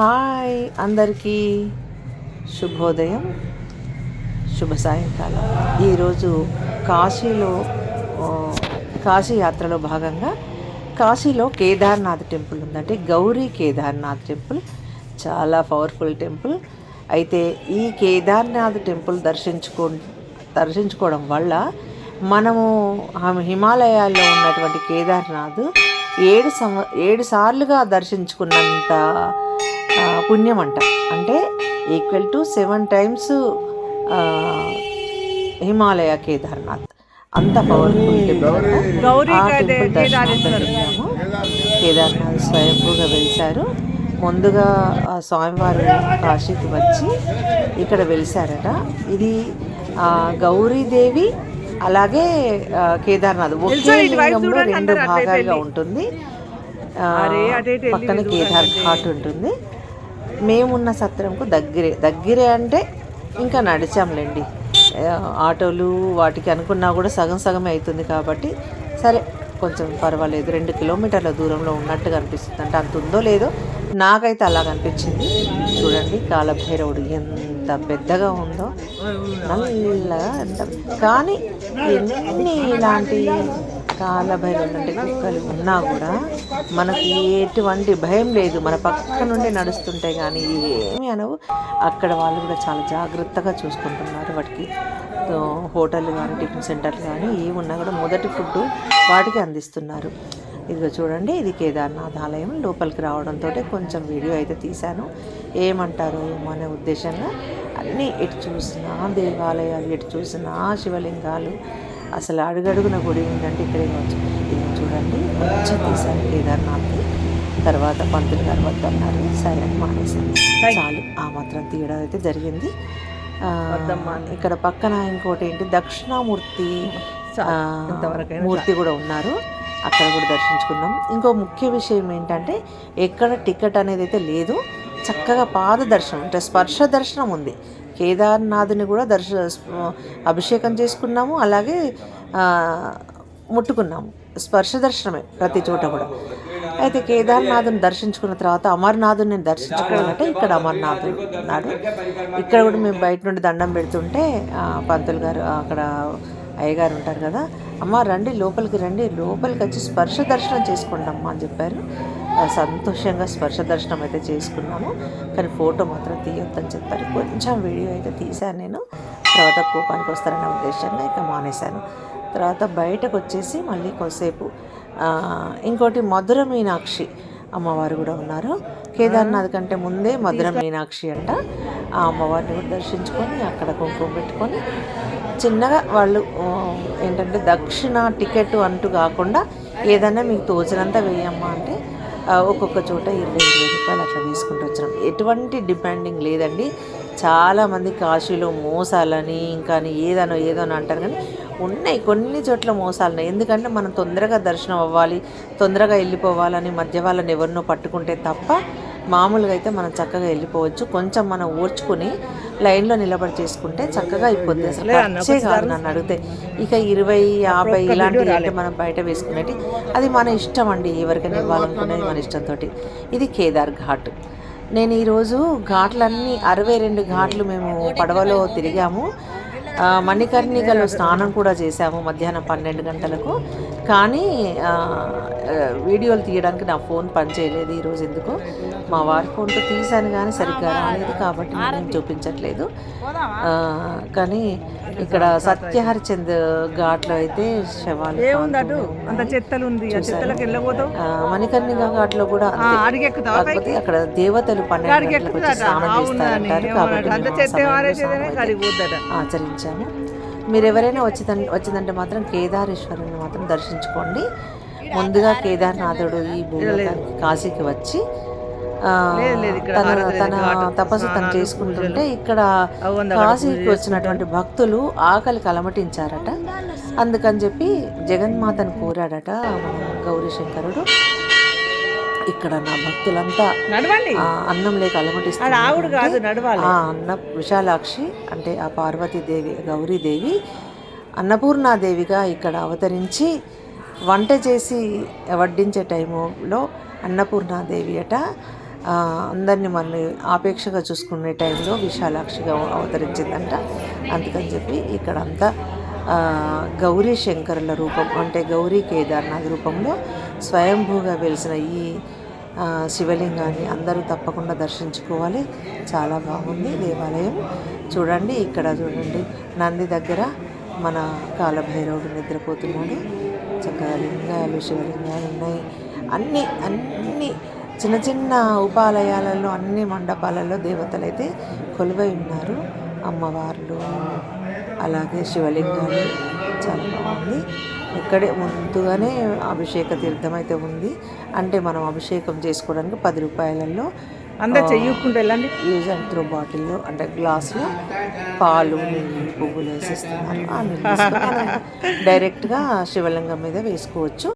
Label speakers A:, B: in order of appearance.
A: Hi అందరికీ శుభోదయం శుభ సాయంకాలం. ఈరోజు కాశీలో కాశీయాత్రలో కాశీ యాత్రలో భాగంగా కాశీలో కేదార్నాథ్ టెంపుల్ ఉందంటే గౌరీ కేదార్నాథ్ టెంపుల్. చాలా పవర్ఫుల్ టెంపుల్. అయితే ఈ కేదార్నాథ్ టెంపుల్ దర్శించుకో దర్శించుకోవడం వల్ల మనము హిమాలయాల్లో ఉన్నటువంటి కేదార్నాథ్ ఏడు సంవ ఏడు సార్లుగా దర్శించుకున్నంత పుణ్యం అంట అంటే equal to seven times Himalaya Kedarnath అంత పవర్ఫుల్ టెంపుల్ ఆ టెంపుల్ వెళ్ళాము. కేదార్నాథ్ స్వయంభూగా వెలిశారు. ముందుగా ఆ స్వామివారు కాశీకి వచ్చి ఇక్కడ వెలిశారట. ఇది ఆ, గౌరీదేవి అలాగే కేదార్నాథ్. ఒకే లింగంలో
B: చూడండి
A: రెండు భాగాలుగా. ఉంటుంది. పక్కన కేదార్. ఘాట్ ఉంటుంది. మేమున్న సత్రంకు దగ్గరే. దగ్గరే అంటే ఇంకా నడిచాంలేండి. ఆటోలు వాటికి అనుకున్నా కూడా సగం సగమే అవుతుంది కాబట్టి సరే కొంచెం పర్వాలేదు. రెండు కిలోమీటర్ల దూరంలో ఉన్నట్టుగా అనిపిస్తుంది అంటే అంత ఉందో లేదో నాకైతే అలా అనిపించింది. చూడండి కాలభైరవుడు ఎంత పెద్దగా ఉందో. నల్లగా ఎంత కానీ ఎన్ని ఇలాంటి చాలా భయం అంటే కుక్కలు ఉన్నా కూడా మనకి ఎటువంటి భయం లేదు. మన పక్క నుండి నడుస్తుంటే కానీ ఏమీ అనవు. అక్కడ వాళ్ళు కూడా చాలా జాగ్రత్తగా చూసుకుంటున్నారు వాటికి. హోటల్ కానీ టిఫిన్ సెంటర్లు కానీ ఏమి ఉన్నా కూడా మొదటి ఫుడ్ వాటికి అందిస్తున్నారు. ఇదిగో చూడండి ఇది కేదార్నాథ్ ఆలయం. లోపలికి రావడంతో కొంచెం వీడియో అయితే తీశాను. ఏమంటారు ఏమో అనే ఉద్దేశంగా అన్నీ ఎటు చూసినా దేవాలయాలు ఎటు చూసినా శివలింగాలు అసలు అడుగడుగున గుడి ఉందంటే ఇక్కడే కావచ్చు ఇది చూడండి కొంచెం తీశాను కేదార్నాథ్కి తర్వాత పంతులు గారు వద్దన్నారు. సరే అని మానేశాను చాలు. ఆ మాత్రం తీయడం అయితే జరిగింది. ఇక్కడ పక్కన ఇంకోటి ఏంటి? దక్షిణామూర్తి మూర్తి కూడా ఉన్నారు. అక్కడ కూడా దర్శించుకున్నాం. ఇంకో ముఖ్య విషయం ఏంటంటే ఎక్కడ టికెట్ అనేది అయితే లేదు. చక్కగా పాద దర్శనం అంటే స్పర్శ దర్శనం ఉంది. కేదార్నాథ్ని కూడా దర్శ అభిషేకం చేసుకున్నాము అలాగే ముట్టుకున్నాము. స్పర్శ దర్శనమే ప్రతి చోట కూడా. అయితే కేదార్నాథ్ని దర్శించుకున్న తర్వాత అమర్నాథుని దర్శించుకోవాలంటే ఇక్కడ అమర్నాథుడు ఉన్నాడు. ఇక్కడ కూడా మేము బయట నుండి దండం పెడుతుంటే పంతులు గారు అక్కడ అయ్యగారు ఉంటారు కదా అమ్మ రండి లోపలికి రండి లోపలికి వచ్చి స్పర్శ దర్శనం చేసుకోండి అమ్మ అని చెప్పారు. సంతోషంగా స్పర్శ దర్శనం అయితే చేసుకున్నాము. కానీ ఫోటో మాత్రం తీయొద్దని చెప్పారు. కొంచెం వీడియో అయితే తీశాను నేను. తర్వాత కోపానికి వస్తారనే ఉద్దేశంగా ఇక మానేశాను. తర్వాత బయటకు వచ్చేసి మళ్ళీ కొద్దిసేపు ఇంకోటి మధుర మీనాక్షి అమ్మవారు కూడా ఉన్నారు. కేదార్నాథ్ కంటే ముందే మధుర మీనాక్షి అంట. ఆ అమ్మవారిని కూడా దర్శించుకొని అక్కడ కుంకుమ పెట్టుకొని చిన్నగా వాళ్ళు ఏంటంటే దక్షిణ టికెట్ అంటూ కాకుండా ఏదైనా మీకు తోచినంత వేయమ్మా అంటే ఒక్కొక్క చోట ఇరవై ఇరవై రూపాయలు అట్లా తీసుకుంటూ వచ్చినాం. ఎటువంటి డిపెండింగ్ లేదండి. చాలామంది కాశీలో మోసాలని ఇంకా ఏదనో ఏదోనో అంటారు కానీ ఉన్నాయి కొన్ని చోట్ల మోసాలు ఉన్నాయి ఎందుకంటే మనం తొందరగా దర్శనం అవ్వాలి తొందరగా వెళ్ళిపోవాలని మధ్య వాళ్ళని ఎవరినో పట్టుకుంటే తప్ప మామూలుగా అయితే మనం చక్కగా వెళ్ళిపోవచ్చు. కొంచెం మనం ఓర్చుకొని లైన్లో నిలబడి చేసుకుంటే చక్కగా అయిపోద్ది. అసలు ఖర్చే కాదు నన్ను అడిగితే. ఇక ఇరవై యాభై ఇలాంటివి అంటే మనం బయట వేసుకునేటి? అది మన ఇష్టం అండి. ఎవరికైనా ఇవ్వాలనుకునేది మన ఇష్టంతో ఇది కేదార్ ఘాట్. నేను ఈరోజు ఘాట్లన్నీ అరవై రెండు ఘాట్లు మేము పడవలో తిరిగాము. మణికర్ణికలో స్నానం కూడా చేశాము మధ్యాహ్నం పన్నెండు గంటలకు. కానీ వీడియోలు తీయడానికి నా ఫోన్ పనిచేయలేదు ఈరోజు ఎందుకు? మా వారి ఫోన్తో తీశాను కానీ సరిగ్గా రాలేదు కాబట్టి నేను చూపించట్లేదు. కానీ ఇక్కడ సత్యహరిచంద్ ఘాట్లో అయితే శవాలు
B: అంత. చెత్తలు ఉంది ఆ చెత్తలకు వెళ్ళబోతావు?
A: మణికర్ణిక ఘాట్లో కూడా కాకపోతే అక్కడ దేవతలు పన్నెండు వచ్చి స్నానం చేస్తారంటారు. కాబట్టి ఆచరించాము. మీరు ఎవరైనా వచ్చిందంటే వచ్చిందంటే మాత్రం కేదారేశ్వరుని మాత్రం దర్శించుకోండి. ముందుగా కేదార్నాథుడు ఈ భూలోకానికి కాశీకి వచ్చి తన తన తపస్సు తను చేసుకుంటుంటే ఇక్కడ కాశీకి వచ్చినటువంటి భక్తులు ఆకలికి అలమటించారట. అందుకని చెప్పి జగన్మాతను కోరాడట మన గౌరీ శంకరుడు ఇక్కడ నా భక్తులంతా అన్నం లేక
B: నడవాలి.
A: ఆ అన్న విశాలాక్షి అంటే ఆ పార్వతీదేవి గౌరీదేవి అన్నపూర్ణాదేవిగా ఇక్కడ అవతరించి వంట చేసి వడ్డించే టైములో అన్నపూర్ణాదేవి అట అందరినీ మనల్ని ఆపేక్షగా చూసుకునే టైంలో విశాలాక్షిగా అవతరించిందంట. అందుకని చెప్పి ఇక్కడ అంతా గౌరీ శంకరుల రూపం అంటే గౌరీ కేదార్నాథ్ రూపంలో స్వయంభూగా వెలిసిన ఈ శివలింగాన్ని అందరూ తప్పకుండా దర్శించుకోవాలి. చాలా బాగుంది దేవాలయం. చూడండి ఇక్కడ చూడండి నంది దగ్గర మన కాలభైరవుడు నిద్రపోతున్నాడు. చక్కగా లింగాలు శివలింగాలు ఉన్నాయి. అన్నీ అన్నీ చిన్న చిన్న ఉపాలయాలలో అన్ని మండపాలలో దేవతలు అయితే కొలువై ఉన్నారు. అమ్మవార్లు అలాగే శివలింగాలు చాలా బాగుంది. ఇక్కడే ముందుగానే అభిషేక తీర్థం అయితే ఉంది. అంటే మనం అభిషేకం చేసుకోవడానికి పది రూపాయలలో
B: అందరు చెయ్యకుండా వెళ్ళండి.
A: యూజ్ అండ్ త్రో బాటిల్లో అంటే గ్లాసులో పాలు పువ్వులు వేసిస్తున్నారు. డైరెక్ట్గా శివలింగం మీద వేసుకోవచ్చు.